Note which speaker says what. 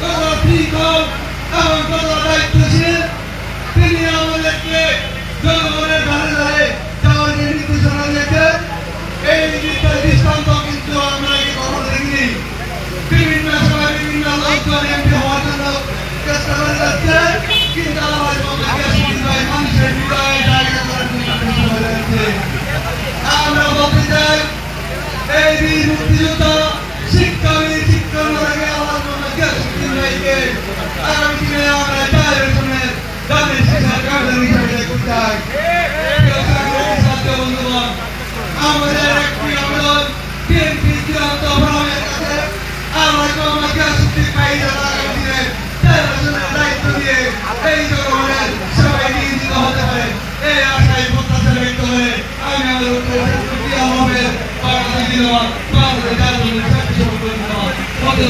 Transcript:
Speaker 1: কতটা ফিকল এবং কতটা দায়িত্বশীল তিনি আমাদেরকে জনগণের বন্ধুগণ, আমাদের একটি আবেদন বিএনপি চূড়ান্ত ফোরামের কাছে আমরা মোহাম্মদ গিয়াসুদ্দিন ভাই যারা দিনে চার দায়িত্ব দিয়ে এই জনগণের সবাই নিয়োজিত হতে পারে। এই আশায় প্রত্যাশা ব্যক্ত করে আমি আমার উত্তর হবে? বাংলাদেশ বাংলাদেশ জাতীয় সম্পন্ন মধ্যে